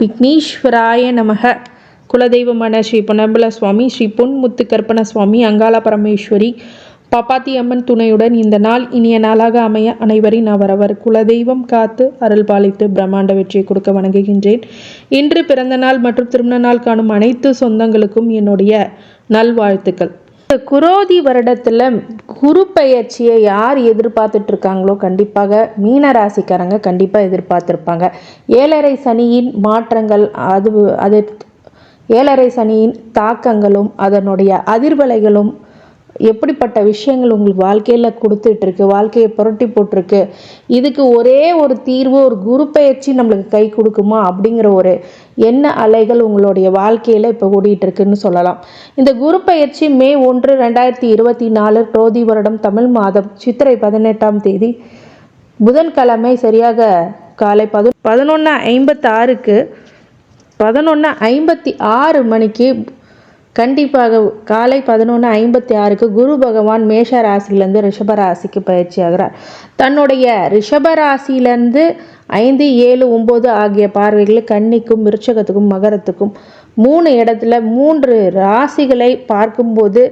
விக்னேஸ்வராய நமக. குலதெய்வமான ஸ்ரீ பொன்னம்பல சுவாமி ஸ்ரீ பொன்முத்து கற்பன சுவாமி அங்காள பரமேஸ்வரி பாப்பாத்தி அம்மன் துணையுடன் இந்த நாள் இனிய நாளாக அமைய அனைவரின் அவரவர் குலதெய்வம் காத்து அருள் பாலித்து பிரம்மாண்ட வெற்றியை கொடுக்க வணங்குகின்றேன். இன்று பிறந்த நாள் மற்றும் திருமண நாள் காணும் அனைத்து சொந்தங்களுக்கும் என்னுடைய நல்வாழ்த்துக்கள். இந்த குரோதி வருடத்தில் குரு பயிற்சியை யார் எதிர்பார்த்துட்டு இருக்காங்களோ கண்டிப்பாக மீன ராசிக்காரங்க கண்டிப்பாக எதிர்பார்த்துருப்பாங்க. ஏழரை சனியின் மாற்றங்கள் அது அது ஏழரை சனியின் தாக்கங்களும் அதனுடைய அதிர்வலைகளும் எப்படிப்பட்ட விஷயங்கள் உங்களுக்கு வாழ்க்கையில் கொடுத்துட்ருக்கு வாழ்க்கையை புரட்டி போட்டிருக்கு இதுக்கு ஒரே ஒரு தீர்வு ஒரு குரு பயிற்சி நம்மளுக்கு கை கொடுக்குமா அப்படிங்கிற ஒரு எண்ண அலைகள் உங்களுடைய வாழ்க்கையில் இப்போ ஓடிட்டுருக்குன்னு சொல்லலாம். இந்த குரு பயிற்சி மே ஒன்று ரெண்டாயிரத்தி இருபத்தி நாலு ரோதி வருடம் தமிழ் மாதம் சித்திரை பதினெட்டாம் தேதி புதன்கிழமை சரியாக காலை பது பதினொன்று ஐம்பத்தாறுக்கு பதினொன்று ஐம்பத்தி ஆறு மணிக்கு கண்டிப்பாக காலை பதினொன்று ஐம்பத்தி ஆறுக்கு குரு பகவான் மேஷ ராசியிலேருந்து ரிஷப ராசிக்கு பயிற்சி ஆகிறார். தன்னுடைய ரிஷப ராசியிலேருந்து ஐந்து ஏழு ஒம்பது ஆகிய பார்வைகள் கன்னிக்கும் விருச்சகத்துக்கும் மகரத்துக்கும் மூணு இடத்துல மூன்று ராசிகளை பார்க்கும்போது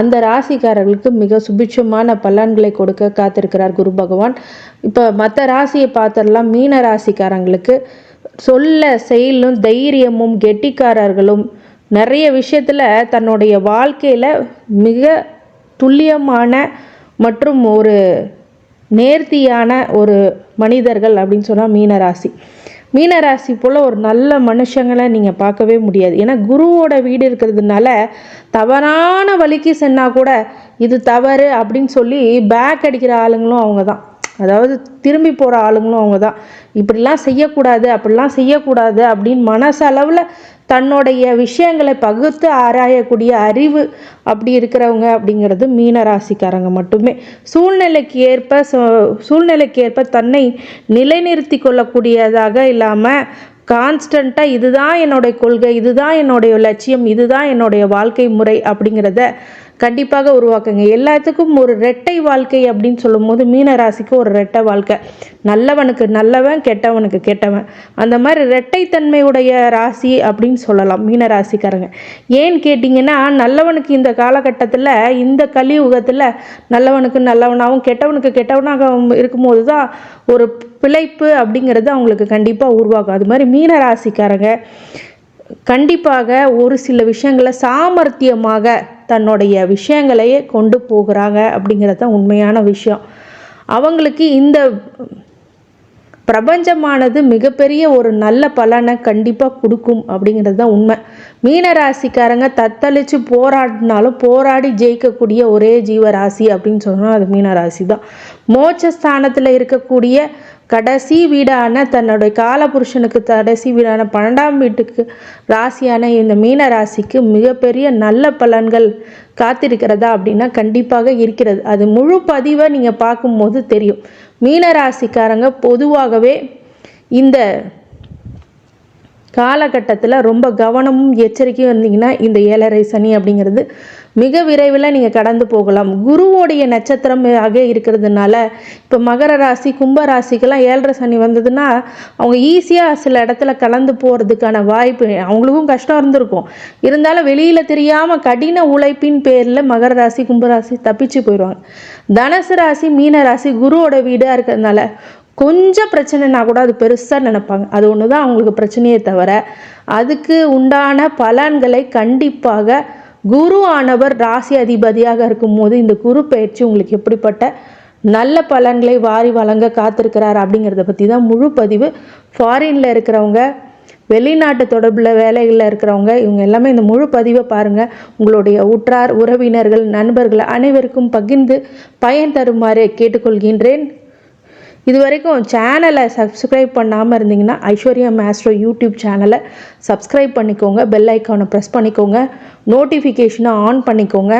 அந்த ராசிக்காரர்களுக்கு மிக சுபிட்சமான பலன்களை கொடுக்க காத்திருக்கிறார் குரு பகவான். இப்போ மற்ற ராசியை பார்த்தரலாம் மீன ராசிக்காரங்களுக்கு சொல்ல செயலும் தைரியமும் கெட்டிக்காரர்களும் நிறைய விஷயத்தில் தன்னுடைய வாழ்க்கையில் மிக துல்லியமான மற்றும் ஒரு நேர்த்தியான ஒரு மனிதர்கள் அப்படின்னு சொன்னால் மீனராசி. மீனராசி போல் ஒரு நல்ல மனுஷங்களை நீங்கள் பார்க்கவே முடியாது. ஏன்னா குருவோட வீடு இருக்கிறதுனால தவறான வழிக்கு சென்னால் கூட இது தவறு அப்படின்னு சொல்லி பேக் அடிக்கிற ஆளுங்களும் அவங்க தான் அதாவது திரும்பி போகிற ஆளுங்களும் அவங்க தான் இப்படிலாம் செய்யக்கூடாது அப்படிலாம் செய்யக்கூடாது அப்படின்னு மனசளவில் தன்னுடைய விஷயங்களை பகுத்து ஆராயக்கூடிய அறிவு அப்படி இருக்கிறவங்க அப்படிங்கிறது மீன ராசிக்காரங்க மட்டுமே. சூழ்நிலைக்கு ஏற்ப சூழ்நிலைக்கு ஏற்ப தன்னை நிலைநிறுத்தி கொள்ளக்கூடியதாக இல்லாமல் கான்ஸ்டண்ட்டாக இதுதான் என்னுடைய கொள்கை இதுதான் என்னுடைய லட்சியம் இதுதான் என்னுடைய வாழ்க்கை முறை அப்படிங்கிறத கண்டிப்பாக உருவாக்குங்க. எல்லாத்துக்கும் ஒரு ரெட்டை வாழ்க்கை அப்படின்னு சொல்லும்போது மீன ராசிக்கு ஒரு ரெட்டை வாழ்க்கை. நல்லவனுக்கு நல்லவன் கெட்டவனுக்கு கெட்டவன். அந்த மாதிரி ரெட்டைத்தன்மையுடைய ராசி அப்படின்னு சொல்லலாம் மீன ராசிக்காரங்க. ஏன்னு கேட்டிங்கன்னா நல்லவனுக்கு இந்த காலகட்டத்தில் இந்த கலியுகத்தில் நல்லவனுக்கு நல்லவனாகவும் கெட்டவனுக்கு கெட்டவனாக இருக்கும்போது தான் ஒரு பிழைப்பு அப்படிங்கிறது அவங்களுக்கு கண்டிப்பாக உருவாகும். அது மாதிரி மீன ராசிக்காரங்க கண்டிப்பாக ஒரு சில விஷயங்களை சாமர்த்தியமாக தன்னுடைய விஷயங்களையே கொண்டு போகிறாங்க அப்படிங்கிறது தான் உண்மையான விஷயம். அவங்களுக்கு இந்த பிரபஞ்சமானது மிகப்பெரிய ஒரு நல்ல பலனை கண்டிப்பாக கொடுக்கும் அப்படிங்கிறது தான் உண்மை. மீனராசிக்காரங்க தத்தளித்து போராடினாலும் போராடி ஜெயிக்கக்கூடிய ஒரே ஜீவராசி அப்படின்னு சொன்னால் அது மீனராசி தான். மோட்சஸ்தானத்தில் இருக்கக்கூடிய கடைசி வீடான தன்னுடைய காலபுருஷனுக்கு கடைசி வீடான பன்னெண்டாம் வீட்டுக்கு ராசியான இந்த மீன ராசிக்கு மிகப்பெரிய நல்ல பலன்கள் காத்திருக்கிறதா அப்படின்னா கண்டிப்பாக இருக்கிறது. அது முழு பதிவை நீங்கள் பார்க்கும்போது தெரியும். மீன ராசிக்காரங்க பொதுவாகவே இந்த காலகட்டத்தில் ரொம்ப கவனமும் எச்சரிக்கையும் இருந்தீங்கன்னா இந்த ஏழரை சனி அப்படிங்கிறது மிக விரைவில் நீங்கள் கடந்து போகலாம். குருவோடைய நட்சத்திரம் ஆக இருக்கிறதுனால இப்போ மகர ராசி கும்ப ராசிக்கெல்லாம் ஏழரை சனி வந்ததுன்னா அவங்க ஈஸியாக சில இடத்துல கலந்து போகிறதுக்கான வாய்ப்பு அவங்களுக்கும் கஷ்டம் இருந்திருக்கும். இருந்தாலும் வெளியில் தெரியாமல் கடின உழைப்பின் பேரில் மகர ராசி கும்பராசி தப்பிச்சு போயிடுவாங்க. தனுசு ராசி மீன ராசி குருவோட வீடாக இருக்கிறதுனால கொஞ்சம் பிரச்சனைனா கூட அது பெருசாக நினைப்பாங்க. அது ஒன்று தான் அவங்களுக்கு பிரச்சனையே தவிர அதுக்கு உண்டான பலன்களை கண்டிப்பாக குரு ஆனவர் ராசி அதிபதியாக இருக்கும்போது இந்த குரு பயிற்சி உங்களுக்கு எப்படிப்பட்ட நல்ல பலன்களை வாரி வழங்க காத்திருக்கிறார் அப்படிங்கிறத பற்றி தான் முழு பதிவு. ஃபாரினில் இருக்கிறவங்க வெளிநாட்டு தொடர்பில் வேலைகளில் இருக்கிறவங்க இவங்க எல்லாமே இந்த முழு பதிவை பாருங்கள் உங்களுடைய உற்றார் உறவினர்கள் நண்பர்கள் அனைவருக்கும் பகிர்ந்து பயன் தருமாறு கேட்டுக்கொள்கின்றேன். இது வரைக்கும் சேனலை சப்ஸ்கிரைப் பண்ணாமல் இருந்தீங்கன்னா ஐஸ்வர்யா மேஸ்ட்ரோ யூடியூப் சேனலை சப்ஸ்கிரைப் பண்ணிக்கோங்க. பெல் ஐக்கானை ப்ரெஸ் பண்ணிக்கோங்க. நோட்டிஃபிகேஷனை ஆன் பண்ணிக்கோங்க.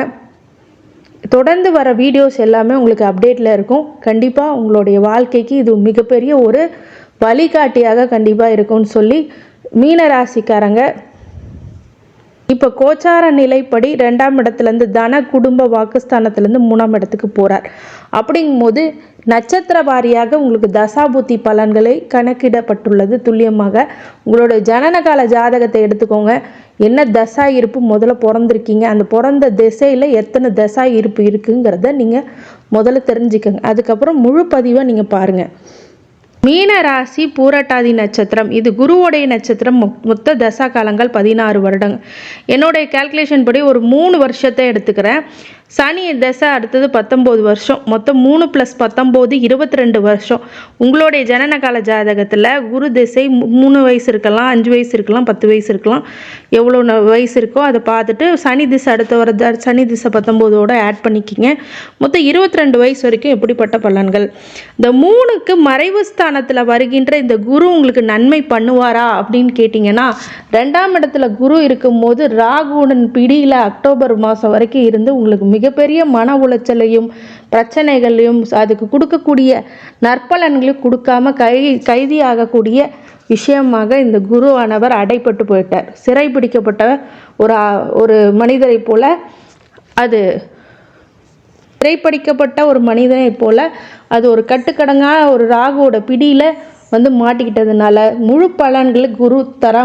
தொடர்ந்து வர வீடியோஸ் எல்லாமே உங்களுக்கு அப்டேட்டில் இருக்கும். கண்டிப்பாக உங்களுடைய வாழ்க்கைக்கு இது மிகப்பெரிய ஒரு வழிகாட்டியாக கண்டிப்பாக இருக்கும்னு சொல்லி மீனராசிக்காரங்க இப்போ கோச்சார நிலைப்படி ரெண்டாம் இடத்துலேருந்து தன குடும்ப வாக்குஸ்தானத்துலேருந்து மூணாம் இடத்துக்கு போகிறார் அப்படிங்கும்போது நட்சத்திர வாரியாக உங்களுக்கு தசாபுத்தி பலன்களை கணக்கிடப்பட்டுள்ளது. துல்லியமாக உங்களோட ஜனனகால ஜாதகத்தை எடுத்துக்கோங்க. என்ன தசா இருப்பு முதல்ல பிறந்திருக்கீங்க? அந்த பிறந்த திசையில் எத்தனை தசா இருப்பு இருக்குங்கிறத நீங்கள் முதல்ல தெரிஞ்சுக்கோங்க. அதுக்கப்புறம் முழு பதிவை நீங்கள் பாருங்கள் மீன ராசி பூரட்டாதி நட்சத்திரம். இது குருவோடைய நட்சத்திரம். மொத்த தசா காலங்கள் பதினாறு வருடங்கள் என்னுடைய கால்குலேஷன் படி ஒரு மூணு வருஷத்தை எடுத்துக்கிறேன். சனி தசை அடுத்தது பத்தொம்போது வருஷம். மொத்தம் மூணு ப்ளஸ் பத்தொம்போது இருபத்தி ரெண்டு வருஷம். உங்களுடைய ஜனன கால ஜாதகத்தில் குரு திசை மூணு வயசு இருக்கலாம் அஞ்சு வயசு இருக்கலாம் பத்து வயசு இருக்கலாம். எவ்வளோ வயசு இருக்கோ அதை பார்த்துட்டு சனி திசை அடுத்த வர த- சனி திசை பத்தொம்போதோடு ஆட் பண்ணிக்கிங்க. மொத்தம் இருபத்தி ரெண்டு வயசு வரைக்கும் எப்படிப்பட்ட பலன்கள்? இந்த மூணுக்கு மறைவு ஸ்தானத்தில் வருகின்ற இந்த குரு உங்களுக்கு நன்மை பண்ணுவாரா அப்படின்னு கேட்டிங்கன்னா ரெண்டாம் இடத்துல குரு இருக்கும்போது ராகுவுடன் பிடியில் அக்டோபர் மாதம் வரைக்கும் இருந்து உங்களுக்கு மிகப்பெரிய மன உளைச்சலையும் பிரச்சனைகளையும் அதுக்கு கொடுக்கக்கூடிய நற்பலன்களையும் கொடுக்காம கை கைதி ஆகக்கூடிய விஷயமாக இந்த குருவானவர் அடைப்பட்டு போயிட்டார். சிறை பிடிக்கப்பட்ட ஒரு ஒரு மனிதரை போல அது சிறைப்படிக்கப்பட்ட ஒரு மனிதனைப் போல அது ஒரு கட்டுக்கடங்கா ஒரு ராகுவோட பிடியில் வந்து மாட்டிக்கிட்டதுனால முழு பலன்களை குரு தர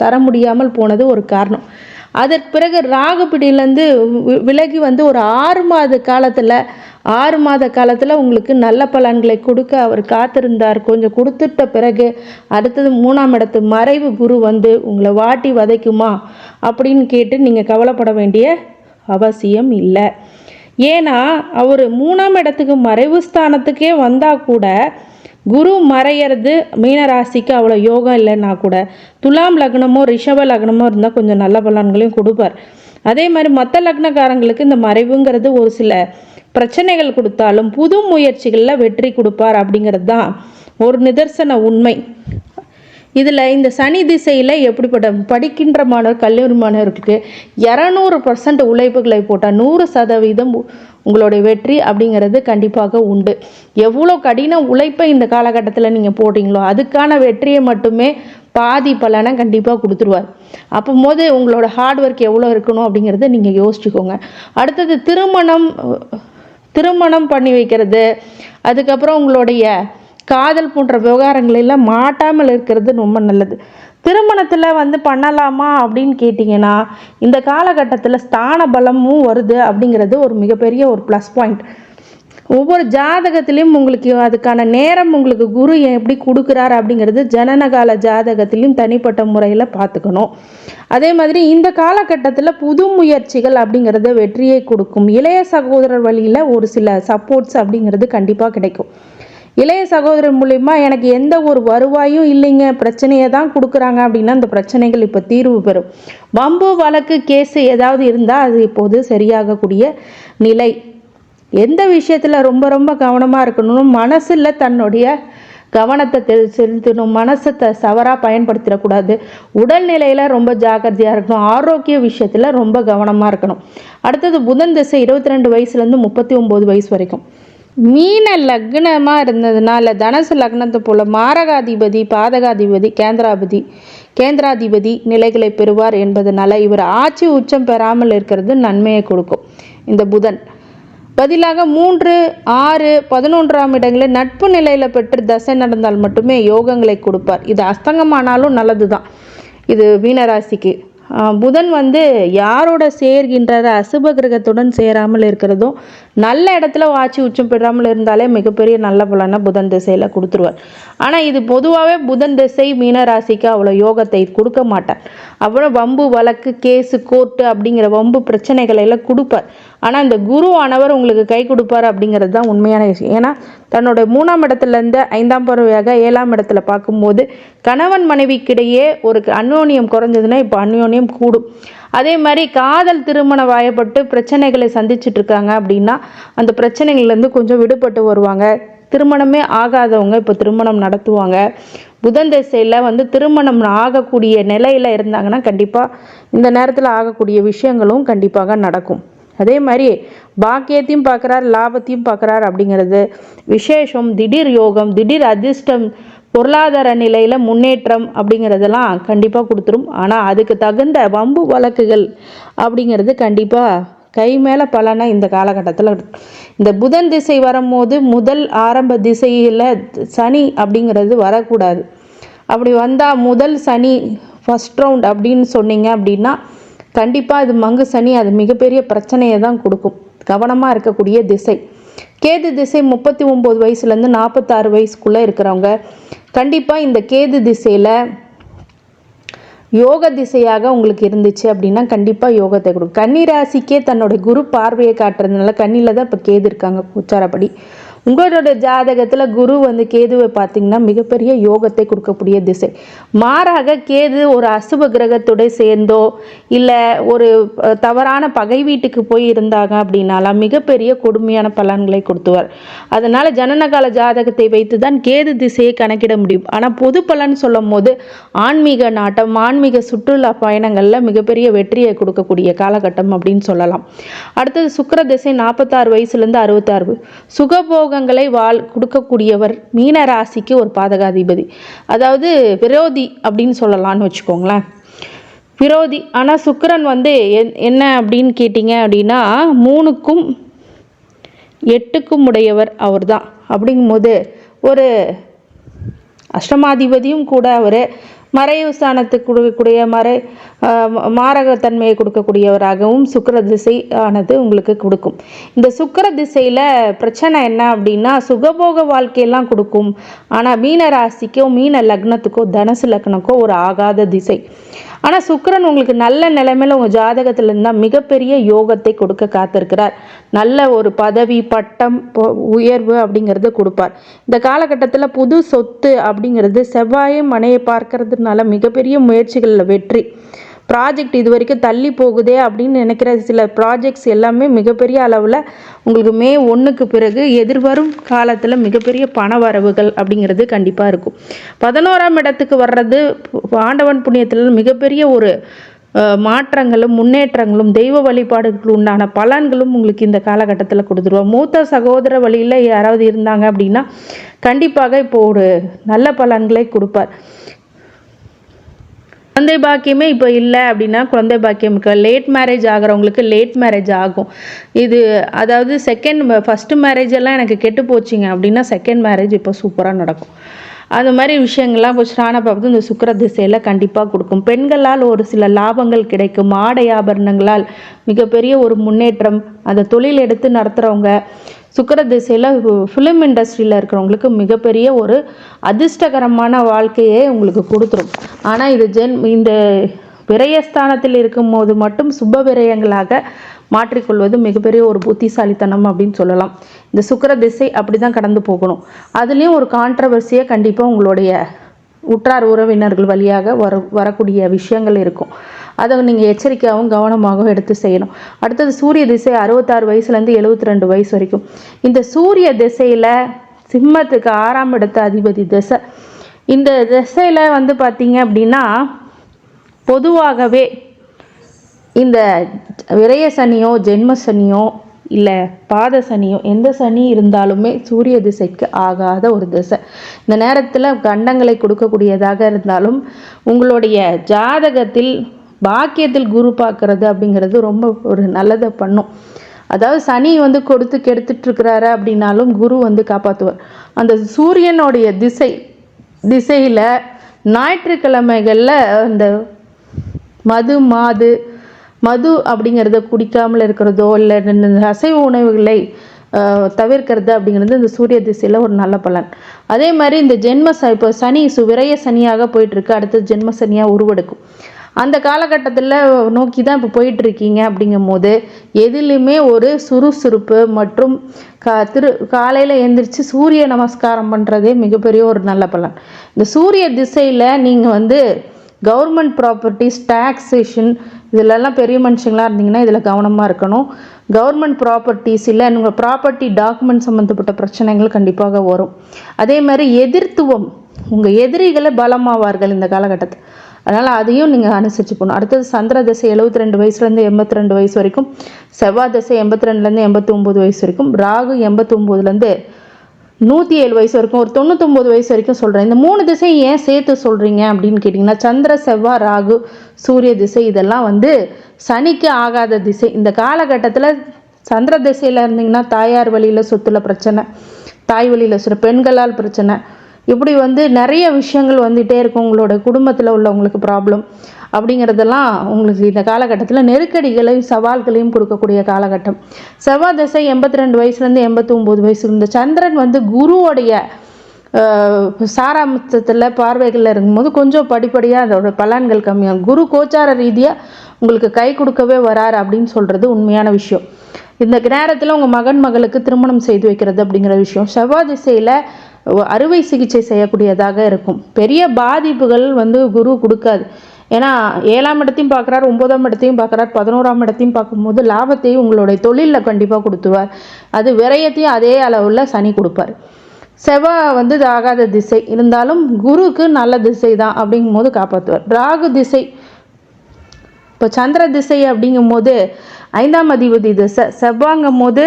தர முடியாமல் போனது ஒரு காரணம். அதற்கு பிறகு ராகு பிடியிலேருந்து விலகி வந்து ஒரு ஆறு மாத காலத்தில் ஆறு மாத காலத்தில் உங்களுக்கு நல்ல பலன்களை கொடுக்க அவர் காத்திருந்தார். கொஞ்சம் கொடுத்துட்ட பிறகு அடுத்தது மூணாம் இடத்து மறைவு குரு வந்து உங்களை வாட்டி வதைக்குமா அப்படின்னு கேட்டு நீங்கள் கவலைப்பட வேண்டிய அவசியம் இல்லை. ஏன்னா அவர் மூணாம் இடத்துக்கு மறைவு ஸ்தானத்துக்கே வந்தால் கூட குரு மறையிறது மீனராசிக்கு அவ்வளோ யோகம் இல்லைன்னா கூட துலாம் லக்னமோ ரிஷப லக்னமோ இருந்தால் கொஞ்சம் நல்ல பலன்களையும் கொடுப்பார். அதே மாதிரி மற்ற லக்னக்காரங்களுக்கு இந்த மறைவுங்கிறது ஒரு சில பிரச்சனைகள் கொடுத்தாலும் புது முயற்சிகளில் வெற்றி கொடுப்பார் அப்படிங்கிறது தான் ஒரு நிதர்சன உண்மை. இதில் இந்த சனி திசையில் எப்படிப்பட்ட படிக்கின்ற மாணவர் கல்லூரி மாணவர்களுக்கு இரநூறு பர்சன்ட் உழைப்புகளை போட்டால் நூறு சதவீதம் உங்களுடைய வெற்றி அப்படிங்கிறது கண்டிப்பாக உண்டு. எவ்வளோ கடின உழைப்பை இந்த காலகட்டத்தில் நீங்கள் போடுறீங்களோ அதுக்கான வெற்றியை மட்டுமே பாதி பலனை கண்டிப்பாக கொடுத்துருவார். அப்போ போது உங்களோட ஹார்ட் ஒர்க் எவ்வளோ இருக்கணும் அப்படிங்கிறத நீங்கள் யோசிச்சுக்கோங்க. அடுத்தது திருமணம் திருமணம் பண்ணி வைக்கிறது அதுக்கப்புறம் உங்களுடைய காதல் போன்ற விவகாரங்களெல்லாம் மாட்டாமல் இருக்கிறது ரொம்ப நல்லது. திருமணத்தில் வந்து பண்ணலாமா அப்படின்னு கேட்டிங்கன்னா இந்த காலகட்டத்தில் ஸ்தான பலமும் வருது அப்படிங்கிறது ஒரு மிகப்பெரிய ஒரு ப்ளஸ் பாயிண்ட் ஒவ்வொரு ஜாதகத்திலையும் உங்களுக்கு அதுக்கான நேரம் உங்களுக்கு குரு எப்படி கொடுக்குறாரு அப்படிங்கிறது ஜனனகால ஜாதகத்திலையும் தனிப்பட்ட முறையில் பார்த்துக்கணும். அதே மாதிரி இந்த காலகட்டத்தில் புது முயற்சிகள் அப்படிங்கிறது வெற்றியை கொடுக்கும். இளைய சகோதரர் வழியில் ஒரு சில சப்போர்ட்ஸ் அப்படிங்கிறது கண்டிப்பாக கிடைக்கும். இளைய சகோதரர் மூலிமா எனக்கு எந்த ஒரு வருவாயும் இல்லைங்க. பிரச்சனையை தான் கொடுக்குறாங்க அப்படின்னா அந்த பிரச்சனைகள் இப்போ தீர்வு பெறும். வம்பு வழக்கு கேஸு ஏதாவது இருந்தால் அது இப்போது சரியாகக்கூடிய நிலை. எந்த விஷயத்தில் ரொம்ப ரொம்ப கவனமாக இருக்கணும் மனசில் தன்னுடைய கவனத்தை செலுத்தணும். மனசை த சவராக பயன்படுத்திடக்கூடாது. உடல்நிலையில் ரொம்ப ஜாக்கிரதையாக இருக்கணும். ஆரோக்கிய விஷயத்தில் ரொம்ப கவனமாக இருக்கணும். அடுத்தது புதன் திசை இருபத்தி ரெண்டு வயசுலேருந்து முப்பத்தி ஒம்பது வயசு வரைக்கும். மீன லக்னமாக இருந்ததுனால தனுசு லக்னத்தை போல் மாரகாதிபதி பாதகாதிபதி கேந்திராபதி கேந்திராதிபதி நிலைகளை பெறுவார் என்பதனால இவர் ஆட்சி உச்சம் பெறாமல் இருக்கிறது நன்மையை கொடுக்கும். இந்த புதன். பதிலாக மூன்று ஆறு பதினொன்றாம் இடங்களில் நட்பு நிலையில் பெற்று தசை நடந்தால் மட்டுமே யோகங்களை கொடுப்பார். இது அஸ்தங்கமானாலும் நல்லது தான் இது மீனராசிக்கு. புதன் வந்து யாரோட சேர்கின்றார்? அசுப கிரகத்துடன் சேராமல் இருக்கிறதும் நல்ல இடத்துல ஆட்சி உச்சம் பெறாமல் இருந்தாலே மிகப்பெரிய நல்ல பலனை புதன் திசையில் கொடுத்துருவார். ஆனால் இது பொதுவாகவே புதன் திசை மீனராசிக்கு அவ்வளோ யோகத்தை கொடுக்க மாட்டார். அப்புறம் வம்பு வழக்கு கேஸு கோர்ட்டு அப்படிங்கிற வம்பு பிரச்சனைகளை எல்லாம் கொடுப்பார். ஆனால் இந்த குரு ஆனவர் உங்களுக்கு கை கொடுப்பார் அப்படிங்கிறது தான் உண்மையான விஷயம். ஏன்னா தன்னோட மூணாம் இடத்துலேருந்து ஐந்தாம் பறவையாக ஏழாம் இடத்துல பார்க்கும்போது கணவன் மனைவிக்கிடையே ஒரு அந்யோன்யம் குறைஞ்சதுன்னா இப்போ அந்யோன்யம் கூடும். அதே மாதிரி காதல் திருமண வாயப்பட்டு பிரச்சனைகளை சந்திச்சுட்டு இருக்காங்க அப்படின்னா அந்த பிரச்சனைகள்லேருந்து கொஞ்சம் விடுபட்டு வருவாங்க. திருமணமே ஆகாதவங்க இப்போ திருமணம் நடத்துவாங்க. புதன் திசையில் வந்து திருமணம் ஆகக்கூடிய நிலையில் இருந்தாங்கன்னா கண்டிப்பாக இந்த நேரத்தில் ஆகக்கூடிய விஷயங்களும் கண்டிப்பாக நடக்கும். அதே மாதிரி பாக்கியத்தையும் பார்க்குறார் லாபத்தையும் பார்க்குறார் அப்படிங்கிறது விசேஷம் திடீர் யோகம் திடீர் அதிர்ஷ்டம் பொருளாதார நிலையில் முன்னேற்றம் அப்படிங்கிறதெல்லாம் கண்டிப்பாக கொடுத்துரும். ஆனால் அதுக்கு தகுந்த வம்பு வழக்குகள் அப்படிங்கிறது கண்டிப்பாக கை மேலே பலனை இந்த காலகட்டத்தில் இந்த புதன் திசை வரும்போது முதல் ஆரம்ப திசையில் சனி அப்படிங்கிறது வரக்கூடாது. அப்படி வந்தால் முதல் சனி ஃபஸ்ட் ரவுண்ட் அப்படின்னு சொன்னீங்க அப்படின்னா கண்டிப்பாக இது மங்கு சனி அது மிகப்பெரிய பிரச்சனையை தான் கொடுக்கும். கவனமாக இருக்கக்கூடிய திசை. கேது திசை முப்பத்தி ஒம்பது வயசுலேருந்து நாற்பத்தாறு வயசுக்குள்ளே இருக்கிறவங்க கண்டிப்பாக இந்த கேது திசையில் யோக திசையாக உங்களுக்கு இருந்துச்சு அப்படின்னா கண்டிப்பாக யோகத்தை கொடுக்கும் கன்னிராசிக்கே தன்னுடைய தன்னோட குரு பார்வையை காட்டுறதுனால கண்ணியில் தான் இப்போ கேது இருக்காங்க உச்சாரப்படி உங்களோட ஜாதகத்தில் குரு வந்து கேதுவை பார்த்தீங்கன்னா மிகப்பெரிய யோகத்தை கொடுக்கக்கூடிய திசை. மாறாக கேது ஒரு அசுப கிரகத்துடைய சேர்ந்தோ இல்லை ஒரு தவறான பகை வீட்டுக்கு போய் இருந்தாங்க அப்படின்னாலாம் மிகப்பெரிய கொடுமையான பலன்களை கொடுத்துவார். அதனால் ஜனனகால ஜாதகத்தை வைத்து தான் கேது திசையை கணக்கிட முடியும். ஆனால் பொது பலன் சொல்லும் போது ஆன்மீக நாட்டம் ஆன்மீக சுற்றுலா பயணங்களில் மிகப்பெரிய வெற்றியை கொடுக்கக்கூடிய காலகட்டம் அப்படின்னு சொல்லலாம். அடுத்தது சுக்கிர திசை நாற்பத்தாறு வயசுலேருந்து அறுபத்தாறு. யோகங்களை வாழ் கொடுக்கக்கூடியவர் மீன ராசிக்கு ஒரு பாதகாதிபதி. அதாவது விரோதி அப்படின்னு சொல்லலாம்னு வச்சுக்கோங்களேன். விரோதி. ஆனால் சுக்கரன் வந்து என்- என்ன அப்படின்னு கேட்டிங்க அப்படின்னா மூணுக்கும் எட்டுக்கும் உடையவர் அவர்தான். அப்படிங்கும்போது ஒரு அஷ்டமாதிபதியும் கூட அவர் மறைவு ஸ்தானத்துக்கு கொடுக்கக்கூடிய மறை மாரகத்தன்மையை கொடுக்கக்கூடியவராகவும் சுக்கர திசை ஆனது உங்களுக்கு கொடுக்கும். இந்த சுக்கர திசையில் பிரச்சனை என்ன அப்படின்னா சுகபோக வாழ்க்கையெல்லாம் கொடுக்கும். ஆனால் மீன ராசிக்கோ மீன லக்னத்துக்கோ தனுசு லக்னக்கோ ஒரு ஆகாத திசை. ஆனால் சுக்கரன் உங்களுக்கு நல்ல நிலைமையில் உங்கள் ஜாதகத்தில் இருந்தால் மிகப்பெரிய யோகத்தை கொடுக்க காத்திருக்கிறார். நல்ல ஒரு பதவி பட்டம் உயர்வு அப்படிங்கிறது கொடுப்பார். இந்த காலகட்டத்தில் புது சொத்து அப்படிங்கிறது செவ்வாயும் மனையை பார்க்கறதுனால மிகப்பெரிய முயற்சிகளில் வெற்றி. ப்ராஜெக்ட் இது வரைக்கும் தள்ளி போகுதே அப்படின்னு நினைக்கிற சில ப்ராஜெக்ட்ஸ் எல்லாமே மிகப்பெரிய அளவில் உங்களுக்கு மே ஒன்றுக்கு பிறகு எதிர்வரும் காலத்தில் மிகப்பெரிய பண வரவுகள் அப்படிங்கிறது கண்டிப்பாக இருக்கும். பதினோராம் இடத்துக்கு வர்றது ஆண்டவன் புண்ணியத்தில் மிகப்பெரிய ஒரு மாற்றங்களும் முன்னேற்றங்களும் தெய்வ வழிபாடுகளுக்கு உண்டான பலன்களும் உங்களுக்கு இந்த காலகட்டத்தில் கொடுத்துருவோம். மூத்த சகோதர வழியில் யாராவது இருந்தாங்க அப்படின்னா கண்டிப்பாக இப்போ ஒரு நல்ல பலன்களை கொடுப்பார். குழந்தை பாக்கியமே இப்போ இல்லை அப்படின்னா குழந்தை பாக்கியமுக்கு லேட் மேரேஜ் ஆகிறவங்களுக்கு லேட் மேரேஜ் ஆகும். இது அதாவது செகண்ட் ஃபஸ்ட்டு மேரேஜ் எல்லாம் எனக்கு கெட்டு போச்சுங்க அப்படின்னா செகண்ட் மேரேஜ் இப்போ சூப்பராக நடக்கும். அந்த மாதிரி விஷயங்கள்லாம் இப்போ ஸ்ரான பார்த்து இந்த சுக்கிர திசையில் கண்டிப்பாக கொடுக்கும். பெண்களால் ஒரு சில லாபங்கள் கிடைக்கும். ஆடை ஆபரணங்களால் மிகப்பெரிய ஒரு முன்னேற்றம் அந்த தொழில் எடுத்து நடத்துகிறவங்க சுக்கிர திசையில் ஃபிலிம் இண்டஸ்ட்ரியில் இருக்கிறவங்களுக்கு மிகப்பெரிய ஒரு அதிர்ஷ்டகரமான வாழ்க்கையே உங்களுக்கு கொடுத்துரும். ஆனால் இது ஜென் இந்த விரயஸ்தானத்தில் இருக்கும்போது மட்டும் சுப விரயங்களாக மாற்றிக்கொள்வது மிகப்பெரிய ஒரு புத்திசாலித்தனம் அப்படின்னு சொல்லலாம். இந்த சுக்கிர திசை அப்படி தான் கடந்து போகணும். அதுலேயும் ஒரு கான்ட்ரவர்சியை கண்டிப்பாக உங்களுடைய உற்றார் உறவினர்கள் வழியாக வர வரக்கூடிய விஷயங்கள் இருக்கும். அதை நீங்கள் எச்சரிக்கையாகவும் கவனமாகவும் எடுத்து செய்யணும். அடுத்தது சூரிய திசை அறுபத்தாறு வயசுலேருந்து எழுபத்தி ரெண்டு வயசு வரைக்கும். இந்த சூரிய திசையில் சிம்மத்துக்கு ஆறாம் இடத்த அதிபதி திசை. இந்த திசையில் வந்து பார்த்தீங்க அப்படின்னா பொதுவாகவே இந்த விரய சனியோ ஜென்ம சனியோ இல்லை பாத சனியோ எந்த சனி இருந்தாலுமே சூரிய திசைக்கு ஆகாத ஒரு திசை. இந்த நேரத்தில் கண்டங்களை கொடுக்கக்கூடியதாக இருந்தாலும் உங்களுடைய ஜாதகத்தில் பாக்கியத்தில் குரு பார்க்கறது அப்படிங்கிறது ரொம்ப ஒரு நல்லதை பண்ணும். அதாவது சனி வந்து கொடுத்து கெடுத்துட்டு இருக்கிறாரு அப்படின்னாலும் குரு வந்து காப்பாற்றுவார் அந்த சூரியனுடைய திசை திசையில் ஞாயிற்றுக்கிழமைகளில் அந்த மது மாது மது அப்படிங்கிறத குடிக்காமல் இருக்கிறதோ இல்லை அசைவ உணவுகளை தவிர்க்கிறது அப்படிங்கிறது இந்த சூரிய திசையில் ஒரு நல்ல பலன். அதே மாதிரி இந்த ஜென்ம இப்போ சனி சு சனியாக போயிட்டுருக்கு அடுத்தது ஜென்ம சனியாக உருவெடுக்கும். அந்த காலகட்டத்தில் நோக்கி தான் இப்போ போயிட்டுருக்கீங்க அப்படிங்கும் போது எதிலுமே ஒரு சுறுசுறுப்பு மற்றும் கா திரு காலையில் எழுந்திரிச்சு சூரிய நமஸ்காரம் பண்ணுறதே மிகப்பெரிய ஒரு நல்ல பலன். இந்த சூரிய திசையில் நீங்கள் வந்து கவர்மெண்ட் ப்ராப்பர்ட்டிஸ் டேக்ஸேஷன் இதிலெல்லாம் பெரிய மனுஷங்களாக இருந்தீங்கன்னா இதில் கவனமாக இருக்கணும். கவர்மெண்ட் ப்ராப்பர்ட்டிஸ் இல்லை உங்கள் ப்ராப்பர்ட்டி டாக்குமெண்ட் சம்மந்தப்பட்ட பிரச்சனைகள் கண்டிப்பாக வரும். அதே மாதிரி எதிர்த்துவம் உங்கள் எதிரிகளை பலமாவார்கள் இந்த காலகட்டத்தில். அதனால் அதையும் நீங்கள் அனுசரித்து போகணும். அடுத்தது சந்திர தசை எழுபத்தி ரெண்டு வயசுலேருந்து எண்பத்தி ரெண்டு வயசு வரைக்கும் செவ்வாய் தசை எண்பத்தி ரெண்டுலேருந்து எண்பத்தி ஒம்பது வயசு வரைக்கும் ராகு எண்பத்தி ஒம்போதுலேருந்து நூற்றி ஏழு வயசு வரைக்கும் ஒரு தொண்ணூத்தொம்பது வயசு வரைக்கும் சொல்கிறேன் இந்த மூணு திசையும் ஏன் சேர்த்து சொல்கிறீங்க அப்படின்னு கேட்டிங்கன்னா சந்திர செவ்வாய் ராகு சூரிய திசை இதெல்லாம் வந்து சனிக்கு ஆகாத திசை. இந்த காலகட்டத்தில் சந்திர திசையில் இருந்தீங்கன்னா தாயார் வழியில் சொத்துல பிரச்சனை தாய் வழியில் சொல்கிற பெண்களால் பிரச்சனை இப்படி வந்து நிறைய விஷயங்கள் வந்துகிட்டே இருக்கும். உங்களோட குடும்பத்தில் உள்ளவங்களுக்கு ப்ராப்ளம் அப்படிங்கிறதெல்லாம் உங்களுக்கு இந்த காலகட்டத்தில் நெருக்கடிகளையும் சவால்களையும் கொடுக்கக்கூடிய காலகட்டம். செவ்வாய் திசை எண்பத்தி ரெண்டு வயசுலேருந்து எண்பத்தி ஒம்பது வயசு. இருந்த சந்திரன் வந்து குருவோடைய சாராம்சத்தில் பார்வைகளில் இருக்கும்போது கொஞ்சம் படிப்படியாக அதோட பலன்கள் கம்மியாகும் குரு கோச்சார ரீதியாக உங்களுக்கு கை கொடுக்கவே வராரு அப்படின்னு சொல்கிறது உண்மையான விஷயம். இந்த நேரத்தில் உங்கள் மகன் மகளுக்கு திருமணம் செய்து வைக்கிறது அப்படிங்கிற விஷயம். செவ்வாய் திசையில் அறுவை சிகிச்சை செய்யக்கூடியதாக இருக்கும். பெரிய பாதிப்புகள் வந்து குரு கொடுக்காது. ஏன்னா ஏழாம் இடத்தையும் பார்க்குறார் ஒன்பதாம் இடத்தையும் பார்க்குறாரு பதினோராம் இடத்தையும் பார்க்கும்போது லாபத்தையும் உங்களுடைய தொழிலில் கண்டிப்பாக கொடுத்துவார் அது விரயத்தையும் அதே அளவில் சனி கொடுப்பார். செவ்வாய் வந்து ஆகாத திசை. இருந்தாலும் குருவுக்கு நல்ல திசை தான் அப்படிங்கும்போது காப்பாற்றுவார் ராகு திசை. இப்போ சந்திர திசை அப்படிங்கும்போது ஐந்தாம் அதிபதி திசை. செவ்வாங்கும் போது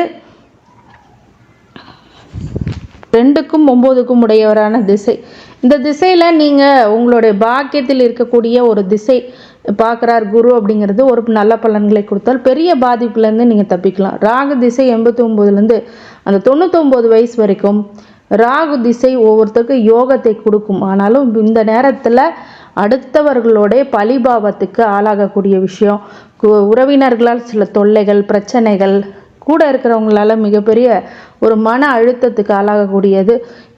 ரெண்டுக்கும் ஒம்போதுக்கும் உடையவரான திசை. இந்த திசையில் நீங்கள் உங்களுடைய பாக்கியத்தில் இருக்கக்கூடிய ஒரு திசை பார்க்குறார் குரு அப்படிங்கிறது ஒரு நல்ல பலன்களை கொடுத்தால் பெரிய பாதிப்புலேருந்து நீங்கள் தப்பிக்கலாம். ராகு திசை எண்பத்தி ஒம்போதுலேருந்து அந்த தொண்ணூத்தொம்பது வயசு வரைக்கும் ராகு திசை ஒவ்வொருத்தருக்கும் யோகத்தை கொடுக்கும். ஆனாலும் இந்த நேரத்தில் அடுத்தவர்களுடைய பழிபாவத்துக்கு ஆளாகக்கூடிய விஷயம். கு- உறவினர்களால் சில தொல்லைகள் பிரச்சனைகள் கூட இருக்கிறவங்களால மிகப்பெரிய ஒரு மன அழுத்தத்துக்கு ஆளாகக்கூடியது.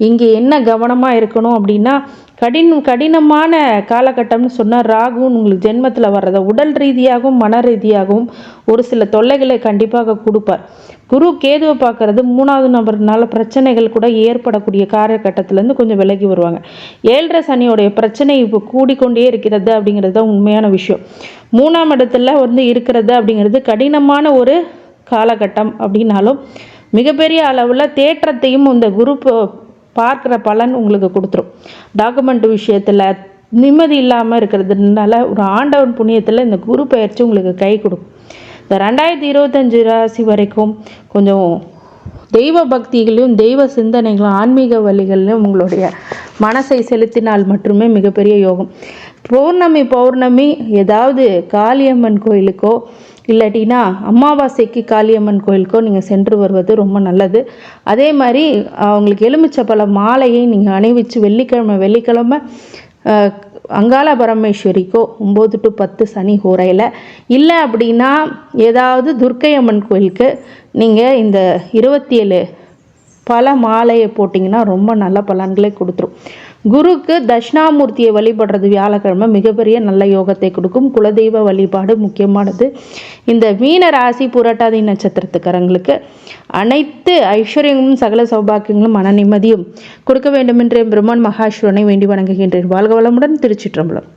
இங்கே என்ன கவனமாக இருக்கணும் அப்படின்னா கடின கடினமான காலகட்டம்னு சொன்னால் ராகுன்னு உங்களுக்கு ஜென்மத்தில் வர்றத உடல் ரீதியாகவும் மன ரீதியாகவும் ஒரு சில தொல்லைகளை கண்டிப்பாக கொடுப்பார். குரு கேதுவை பார்க்கறது மூணாவது நபர்னால பிரச்சனைகள் கூட ஏற்படக்கூடிய காலகட்டத்திலேருந்து கொஞ்சம் விலகி வருவாங்க. ஏழரை சனியோடைய பிரச்சனை இப்போ கூடிக்கொண்டே இருக்கிறது அப்படிங்கிறது தான் உண்மையான விஷயம். மூணாம் இடத்துல வந்து இருக்கிறது அப்படிங்கிறது கடினமான ஒரு காலகட்டம் அப்படின்னாலும் மிகப்பெரிய அளவில் தேற்றத்தையும் இந்த குரூப்பு பார்க்குற பலன் உங்களுக்கு கொடுத்துரும். டாக்குமெண்ட் விஷயத்தில் நிம்மதி இல்லாமல் இருக்கிறதுனால ஒரு ஆண்டவன் புண்ணியத்தில் இந்த குரு பயிற்சி உங்களுக்கு கை கொடுக்கும். இந்த ரெண்டாயிரத்தி இருபத்தஞ்சி ராசி வரைக்கும் கொஞ்சம் தெய்வ பக்திகளையும் தெய்வ சிந்தனைகளும் ஆன்மீக வழிகளிலும் உங்களுடைய மனசை செலுத்தினால் மட்டுமே மிகப்பெரிய யோகம். பௌர்ணமி பௌர்ணமி ஏதாவது காளியம்மன் கோயிலுக்கோ இல்லாட்டினா அமாவாசைக்கு காளியம்மன் கோயிலுக்கோ நீங்கள் சென்று வருவது ரொம்ப நல்லது. அதே மாதிரி அவங்களுக்கு எலுமிச்சப்பழ மாலையை நீங்கள் அணிவிச்சு வெள்ளிக்கிழமை வெள்ளிக்கிழமை அங்காள பரமேஸ்வரிக்கோ ஒம்பது டு பத்து சனி ஹோரையில் இல்லை அப்படின்னா ஏதாவது துர்க்கை அம்மன் கோயிலுக்கு நீங்கள் இந்த இருபத்தி ஏழு பல மாலையை போட்டிங்கன்னா ரொம்ப நல்ல பலன்களை கொடுத்துரும். குருக்கு தட்சிணாமூர்த்தியை வழிபடுறது வியாழக்கிழமை மிகப்பெரிய நல்ல யோகத்தை கொடுக்கும். குலதெய்வ வழிபாடு முக்கியமானது. இந்த மீன ராசி புரட்டாதி நட்சத்திரத்துக்காரங்களுக்கு அனைத்து ஐஸ்வர்யங்களும் சகல சௌபாக்கியங்களும் மன நிம்மதியும் கொடுக்க வேண்டும் என்று பிரம்மன் மகாஸ்வரனை வேண்டி வணங்குகின்றேன். வாழ்க வளமுடன் திருச்சிற்றம்பலம்.